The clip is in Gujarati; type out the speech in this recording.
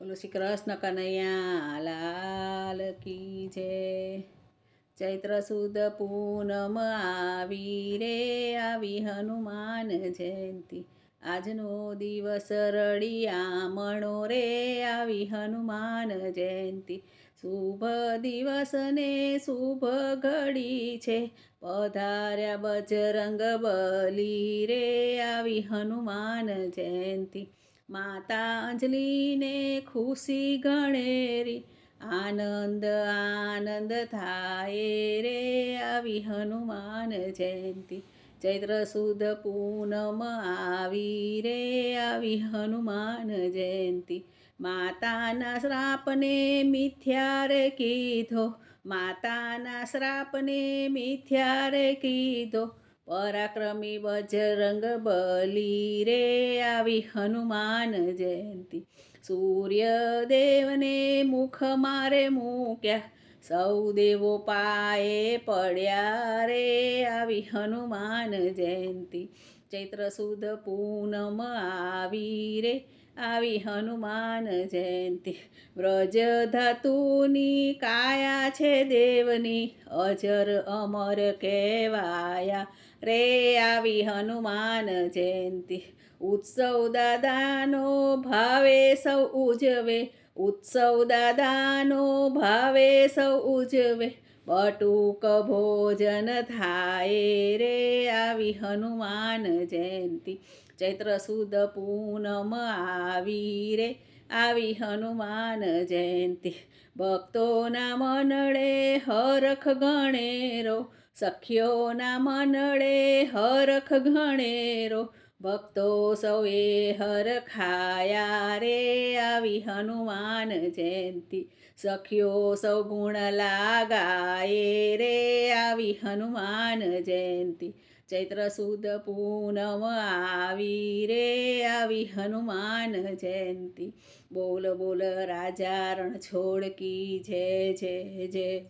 બોલો શ્રી કૃષ્ણ કનૈયા, લાલ કી છે ચૈત્ર સુદ પૂનમ આવી રે, આવી હનુમાન જયંતી. આજનો દિવસ રળિયામણો રે, આવી હનુમાન જયંતી. શુભ દિવસ ને શુભ ઘડી છે, પધાર્યા બજરંગ બલી રે, આવી હનુમાન જયંતી. માતા અંજલીને ખુશી ગણેરી, આનંદ આનંદ થાય રે આવી હનુમાન જયંતી. ચૈત્ર સુદ પૂનમ આવી રે આવી હનુમાન જયંતી. માતાના શ્રાપને મિથ્યા રે કીધો, માતાના શ્રાપને મિથ્યા રે કીધો પરાક્રમી બજરંગ બલી રે આવી હનુમાન જયંતી. સૂર્યદેવને મુખ મારે મૂક્યા, સૌ દેવો પાએ પડ્યા રે આવી હનુમાન જયંતી. ચૈત્ર સુદ પૂનમ આવી રે આવી હનુમાન જયંતી. વ્રજ ધાતુની કાયા છે દેવની, અજર અમર કહેવાયા. રે આવી હનુમાન જયંતી, ઉત્સવ દાદાનો ભાવે સૌ ઉજવે. ઉત્સવ દાદાનો ભાવે સૌ ઉજવે. બટુક ભોજન થાય રે આવી હનુમાન જયંતી. ચૈત્ર સુદ પૂનમ આવી રે આવી હનુમાન જયંતી. ભક્તોના મનડે હરખ ગણેરો સખ્યોના મનડે હરખ ગણેરો ભક્તો સૌએ હરખાયા રે આવી હનુમાન જયંતિ. સખીઓ સૌ ગુણ લાગાય રે આવી હનુમાન જયંતિ. ચૈત્ર સુદ પૂનમ આવી રે આવી હનુમાન જયંતિ. બોલ બોલ રાજા રણછોડ કી જય જય જય.